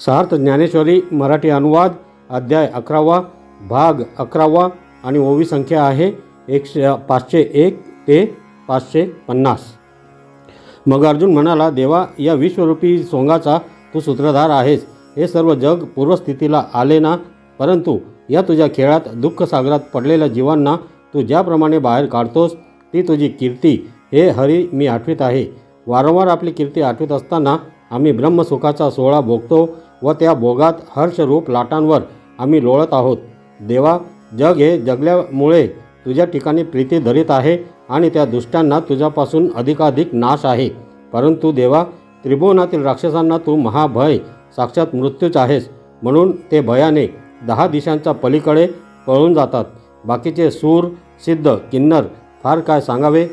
सार्थ ज्ञानेश्वरी मराठी अनुवाद अध्याय अकरावा भाग अकरावा आणि ओवी संख्या आहे एकशे पाचशे एक ते पाचशे पन्नास. मग अर्जुन म्हणाला देवा या विश्वरूपी सोंगाचा तू सूत्रधार आहेस. हे सर्व जग पूर्वस्थितीला आले ना? परंतु या तुझ्या खेळात दुःख सागरात पडलेल्या जीवांना तू ज्याप्रमाणे बाहेर काढतोस ती तुझी कीर्ती. हे हरी मी आठवीत आहे. वारंवार आपली कीर्ती आठवीत असताना आम्ही ब्रह्मसुखाचा सोहळा भोगतो. व त्या भोगात हर्षरूप लाटांवर आम्ही लोळत आहोत. देवा जग हे जगल्यामुळे तुझ्या ठिकाणी प्रीती धरीत आहे आणि त्या दुष्टांना तुझ्यापासून अधिकाधिक नाश आहे. परंतु देवा त्रिभुवनातील राक्षसांना तू महाभय साक्षात मृत्यूच आहेस. म्हणून ते भयाने दहा दिशांच्या पलीकडे पळून जातात. बाकीचे सूर सिद्ध किन्नर फार काय सांगावे?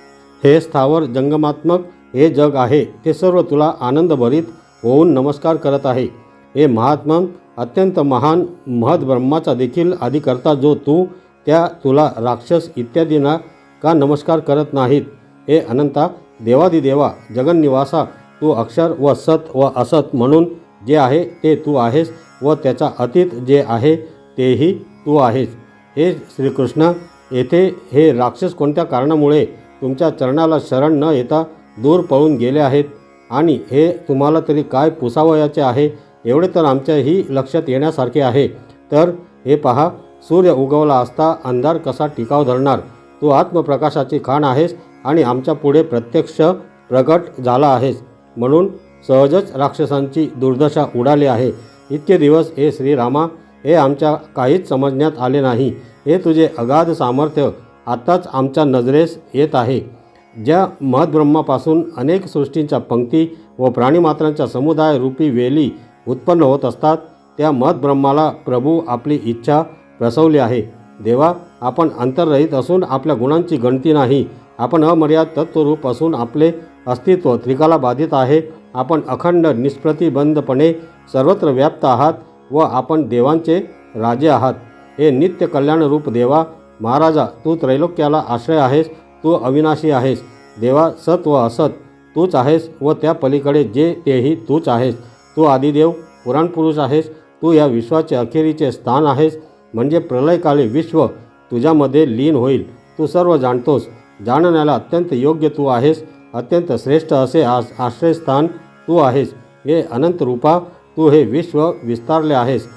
हे स्थावर जंगमात्मक हे जग आहे. ते सर्व तुला आनंदभरीत होऊन नमस्कार करत आहे. हे महात्मा अत्यंत महान महद ब्रह्माचा देखील आदिकर्ता जो तू त्या तुला राक्षस इत्यादींना का नमस्कार करत नाहीत? हे अनंता देवादिदेवा जगन्निवासा तू अक्षर व सत व असत म्हणून जे आहे ते तू आहेस व त्याचा अतीत जे आहे तेही तू आहेस. हे श्रीकृष्ण येथे हे राक्षस कोणत्या कारणामुळे तुमच्या चरणाला शरण न येता दूर पळून गेले आहेत? आणि हे तुम्हाला तरी काय पुसावयाचे आहे? एवढे तर आमच्याही लक्षात येण्यासारखे आहे. तर हे पहा सूर्य उगवला असता अंधार कसा टिकाव धरणार? तू आत्मप्रकाशाची खाण आहेस आणि आमच्या पुढे प्रत्यक्ष प्रकट झाला आहेस. म्हणून सहजच राक्षसांची दुर्दशा उडाली आहे. इतके दिवस हे श्रीरामा हे आमच्या काहीच समजण्यात आले नाही. हे तुझे अगाध सामर्थ्य आत्ताच आमच्या नजरेस येत आहे. ज्या महद्ब्रह्मापासून अनेक सृष्टींच्या पंक्ती व प्राणीमात्रांच्या समुदाय रूपी वेली उत्पन्न होत असतात त्या मतब्रह्माला प्रभू आपली इच्छा प्रसवली आहे. देवा आपण अंतररहित असून आपल्या गुणांची गणती नाही. आपण अमर्याद तत्वरूप असून आपले अस्तित्व त्रिकाला बाधित आहे. आपण अखंड निष्प्रतिबंधपणे सर्वत्र व्याप्त आहात व आपण देवांचे राजे आहात. हे नित्य कल्याणरूप देवा महाराजा तू त्रैलोक्याला आश्रय आहेस तू अविनाशी आहेस. देवा सत व असत तूच आहेस व त्या पलीकडे जे तेही तूच आहेस. तू आदिदेव पुराणपुरुष आहेस तू या विश्वाचे अखेरीचे स्थान आहेस म्हणजे प्रलयकाली विश्व तुझ्यामध्ये लीन होईल. तू सर्व जाणतोस जाणण्याला अत्यंत योग्य तू आहेस अत्यंत श्रेष्ठ असे आस आश्रयस्थान तू आहेस. हे अनंत रूपा तू हे विश्व विस्तारले आहेस.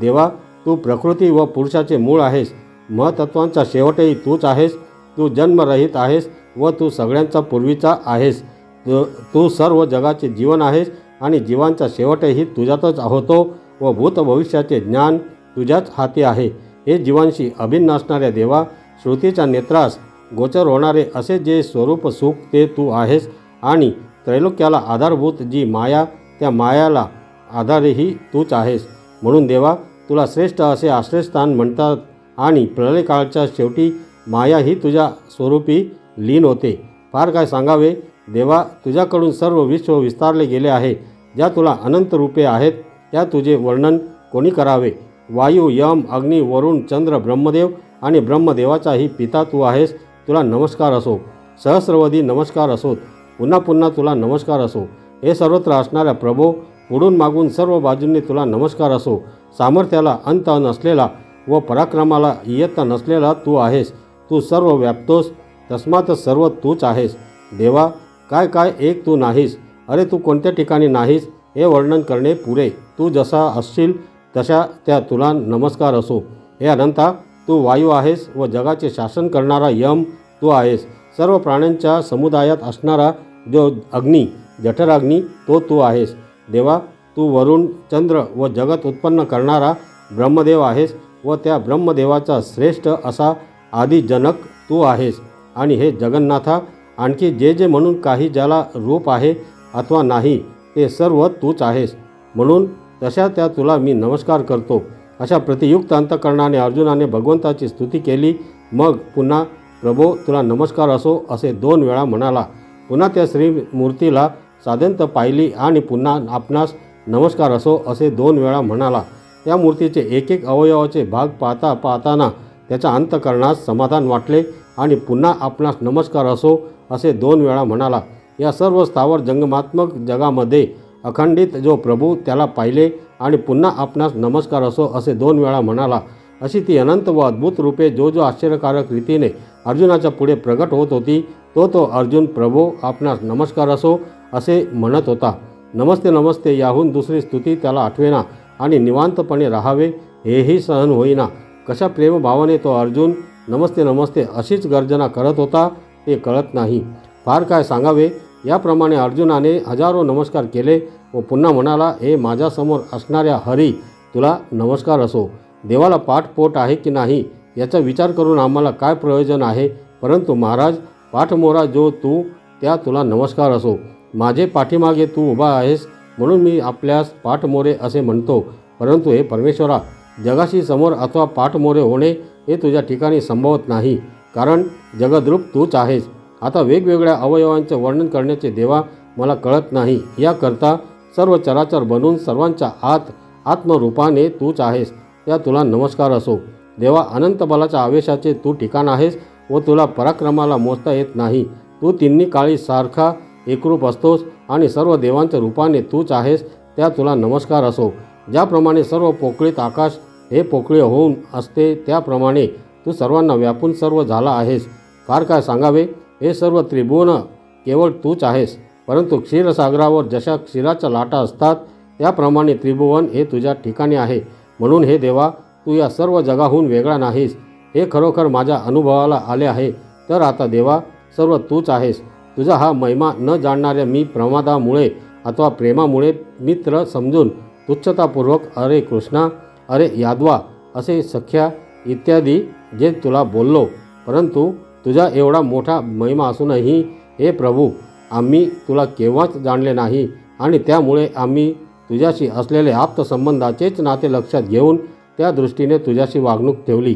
देवा तू प्रकृती व पुरुषाचे मूळ आहेस. महतत्वांचा शेवटही तूच आहेस. तू जन्मरहित आहेस व तू सगळ्यांचा पूर्वीचा आहेस. तू तू सर्व जगाचे जीवन आहेस. आणि जीवांचा शेवटही तुझ्यातच होतो व भूत भविष्याचे ज्ञान तुझ्याच हाती आहे. हे जीवांशी अभिन्न असणाऱ्या देवा श्रुतीच्या नेत्रास गोचर होणारे असे जे स्वरूप सुख ते तू आहेस आणि त्रैलोक्याला आधारभूत जी माया त्या मायाला आधारही तूच आहेस. म्हणून देवा तुला श्रेष्ठ असे आश्रयस्थान म्हणतात आणि प्रलयकाळच्या शेवटी माया ही तुझ्या स्वरूपी लीन होते. फार काय सांगावे? देवा तुझ्याकडून सर्व विश्व विस्तारले गेले आहे ज्या तुला अनंत रूपे आहेत त्या तुझे वर्णन कोणी करावे? वायू यम अग्नी वरुण चंद्र ब्रह्मदेव आणि ब्रह्मदेवाचाही पिता तू आहेस तुला नमस्कार असो. सहस्रवधी नमस्कार असोत. पुन्हा पुन्हा तुला नमस्कार असो. हे सर्वत्र असणाऱ्या प्रभो पुढून मागून सर्व बाजूंनी तुला नमस्कार असो. सामर्थ्याला अंत नसलेला व पराक्रमाला इयत्ता नसलेला तू आहेस. तू सर्व व्याप्तोस तस्मात सर्व तूच आहेस. देवा काय काय एक तू नाहीस. अरे तू कोणत्या ठिकाणी नाहीस? हे वर्णन करणे पुरे. तू जसा असशील तशा त्या तुला नमस्कार असो. हे अनंता तू वायू आहेस व जगाचे शासन करणारा यम तू आहेस. सर्व प्राण्यांच्या समुदायात असणारा जो अग्नी जठराग्नी तो तू आहेस. देवा तू वरुण चंद्र व जगत उत्पन्न करणारा ब्रह्मदेव आहेस व त्या ब्रह्मदेवाचा श्रेष्ठ असा आदिजनक तू आहेस. आणि हे जगन्नाथा आणखी जे जे म्हणून काही ज्याला रूप आहे अथवा नाही ते सर्व तूच आहेस. म्हणून तशा त्या तुला मी नमस्कार करतो. अशा प्रतियुक्त अंतकरणाने अर्जुनाने भगवंताची स्तुती केली. मग पुन्हा प्रभो तुला नमस्कार असो असे दोन वेळा म्हणाला. पुन्हा त्या श्री मूर्तीला साधंत पाहिली आणि पुन्हा आपणास नमस्कार असो असे दोन वेळा म्हणाला. त्या मूर्तीचे एक एक अवयवाचे भाग पाहता पाहताना त्याच्या अंतकरणास समाधान वाटले आणि पुन्हा आपणास नमस्कार असो असे दोन वेळा म्हणाला या सर्व स्थावर जंगमात्मक जगामध्ये अखंडित जो प्रभू त्याला पाहिले आणि पुन्हा आपणास नमस्कार असो असे दोन वेळा म्हणाला. अशी ती अनंत व अद्भुत रूपे जो जो आश्चर्यकारक रीतीने अर्जुनाच्या पुढे प्रगट होत होती तो तो अर्जुन प्रभो आपणास नमस्कार असो असे म्हणत होता. नमस्ते नमस्ते याहून दुसरी स्तुती त्याला आठवेना आणि निवांतपणे राहावे हेही सहन होईना. कशा प्रेमभावाने तो अर्जुन नमस्ते नमस्ते अशीच गर्जना करत होता. ते कळत नाही. फार काय सांगावे? याप्रमाणे अर्जुनाने हजारो नमस्कार केले व पुन्हा म्हणाला हे माझ्यासमोर असणाऱ्या हरी तुला नमस्कार असो. देवाला पाठपोट आहे की नाही? याचा विचार करून आम्हाला काय प्रयोजन आहे? परंतु महाराज पाठमोरा जो तू त्या तुला नमस्कार असो. माझे पाठीमागे तू उभा आहेस म्हणून मी आपल्यास पाठमोरे असे म्हणतो. परंतु हे परमेश्वरा जगाशी समोर अथवा पाठमोरे होणे हे तुझ्या ठिकाणी संभवत नाही. कारण जगद्रूप तूच आहेस. आता वेगवेगळ्या अवयवांचे वर्णन करण्याचे देवा मला कळत नाही. याकरता सर्व चराचर बनून सर्वांच्या आत आत्मरूपाने तूच आहेस. त्या तुला नमस्कार असो. देवा अनंत बलाच्या आवेशाचे तू ठिकाण आहेस व तुला पराक्रमाला मोजता येत नाही. तू तिन्ही काळी सारखा एकरूप असतोस आणि सर्व देवांच्या रूपाने तूच आहेस. त्या तुला नमस्कार असो. ज्याप्रमाणे सर्व पोकळीत आकाश हे पोकळे होऊन असते त्याप्रमाणे तू सर्वांना व्यापून सर्व झाला आहेस. फार काय सांगावे? हे सर्व त्रिभुवन केवळ तूच आहेस. परंतु क्षीरसागरावर जशा क्षीराच्या लाटा असतात त्याप्रमाणे त्रिभुवन हे तुझ्या ठिकाणी आहे. म्हणून हे देवा तू या सर्व जगाहून वेगळा नाहीस. हे खरोखर माझ्या अनुभवाला आले आहे. तर आता देवा सर्व तूच आहेस. तुझा हा महिमा न जाणणाऱ्या मी प्रमादामुळे अथवा प्रेमामुळे मित्र समजून तुच्छतापूर्वक अरे कृष्णा अरे यादवा असे सख्या इत्यादी जे तुला बोललो परंतु तुझा एवढा मोठा महिमा असूनही हे प्रभू आम्ही तुला केव्हाच जाणले नाही आणि त्यामुळे आम्ही तुझ्याशी असलेले आप्तसंबंधाचेच नाते लक्षात घेऊन त्या दृष्टीने तुझ्याशी वागणूक ठेवली.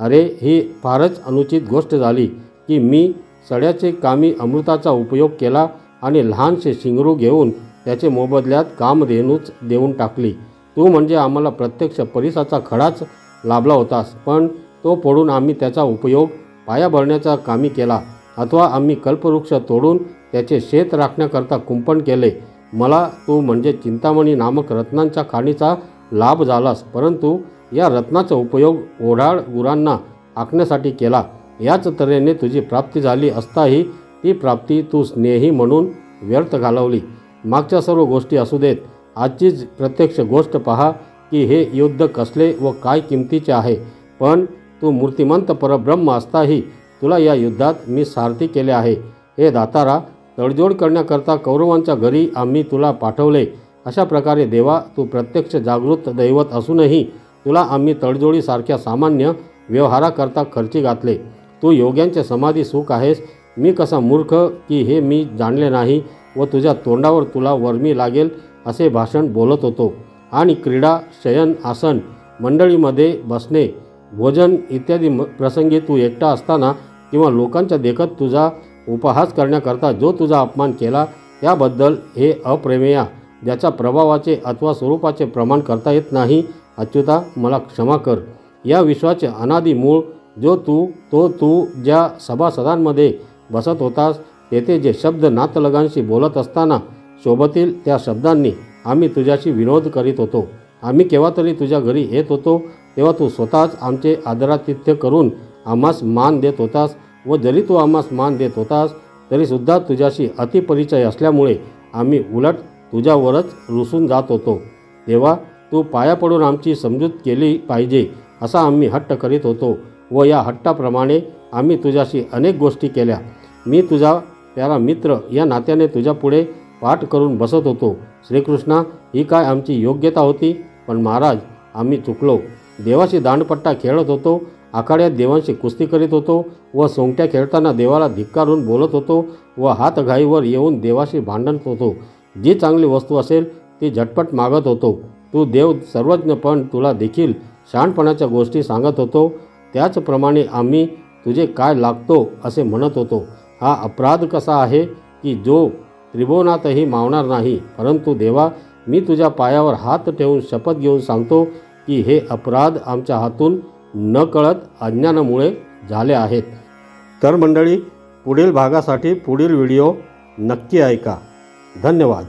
अरे ही फारच अनुचित गोष्ट झाली की मी सड्याचे कामी अमृताचा उपयोग केला आणि लहानसे शिंगरू घेऊन त्याचे मोबदल्यात कामधेनूच देऊन टाकली. तू म्हणजे आम्हाला प्रत्यक्ष परिसाचा खडाच लाभला होतास पण तो पडून आम्ही त्याचा उपयोग पाया भरण्याचा कामी केला अथवा आम्ही कल्पवृक्ष तोडून त्याचे शेत राखण्याकरता कुंपण केले. मला तू म्हणजे चिंतामणी नामक रत्नांच्या खाणीचा लाभ झालास परंतु या रत्नाचा उपयोग ओढाळ गुरांना आखण्यासाठी केला. याच तऱ्हेने तुझी प्राप्ती झाली असताही ती प्राप्ती तू स्नेही म्हणून व्यर्थ घालवली. मागच्या सर्व गोष्टी असू देत. आजचीच प्रत्यक्ष गोष्ट पहा की हे युद्ध कसले व काय किमतीचे आहे. पण तू मूर्तिमंत परब्रह्म असताही तुला या युद्धात मी सारथी केले आहे. हे दातारा तडजोड करण्याकरता कौरवांच्या घरी आम्ही तुला पाठवले. अशा प्रकारे देवा तू प्रत्यक्ष जागृत दैवत असूनही तुला आम्ही तडजोडीसारख्या सामान्य व्यवहाराकरता खर्ची घातले. तू योग्यांचे समाधी सुख आहेस. मी कसा मूर्ख की हे मी जाणले नाही व तुझ्या तोंडावर तुला वर्मी लागेल असे भाषण बोलत होतो. आणि क्रीडा शयन आसन मंडळीमध्ये बसणे भोजन इत्यादी म प्रसंगी तू एकटा असताना किंवा लोकांच्या देखत तुझा उपहास करण्याकरता जो तुझा अपमान केला त्याबद्दल हे अप्रेमेया ज्याच्या प्रभावाचे अथवा स्वरूपाचे प्रमाण करता येत नाही अच्युता मला क्षमा कर. या विश्वाचे अनादी मूळ जो तू तो तू ज्या सभासदांमध्ये बसत होतास तेथे जे शब्द नातलगांशी बोलत असताना सोबतील त्या शब्दांनी आम्ही तुझ्याशी विनोद करीत होतो. आम्ही केव्हा तरी तुझ्या घरी येत होतो तेव्हा तू स्वतःच आमचे आदरातिथ्य करून आम्हास मान देत होतास व जरी तू आम्हास मान देत होतास तरीसुद्धा तुझ्याशी अतिपरिचय असल्यामुळे आम्ही उलट तुझ्यावरच रुसून जात होतो. तेव्हा तू पाया पडून आमची समजूत केली पाहिजे असा आम्ही हट्ट करीत होतो व या हट्टाप्रमाणे आम्ही तुझ्याशी अनेक गोष्टी केल्या. मी तुझा प्यारा मित्र या नात्याने तुझ्यापुढे पाठ करून बसत होतो. श्रीकृष्णा ही काय आमची योग्यता होती? पण महाराज आम्ही चुकलो. देवाशी दांडपट्टा खेळत होतो आखाड्यात देवांशी कुस्ती करीत होतो व सोंगट्या खेळताना देवाला धिक्कारून बोलत होतो व हातघाईवर येऊन देवाशी भांडणत होतो. जी चांगली वस्तू असेल ती झटपट मागत होतो. तू देव सर्वज्ञ पण तुला देखील शहाणपणाच्या गोष्टी सांगत होतो. त्याचप्रमाणे आम्ही तुझे काय लागतो असे म्हणत होतो. हा अपराध कसा आहे की जो त्रिभुवनातही मावणार नाही? परंतु देवा मी तुझ्या पायावर हात ठेवून शपथ घेऊन सांगतो की हे अपराध आमच्या हातून न कळत अज्ञानामुळे झाले आहेत. तर मंडळी पुढील भागासाठी पुढील व्हिडिओ नक्की ऐका. धन्यवाद.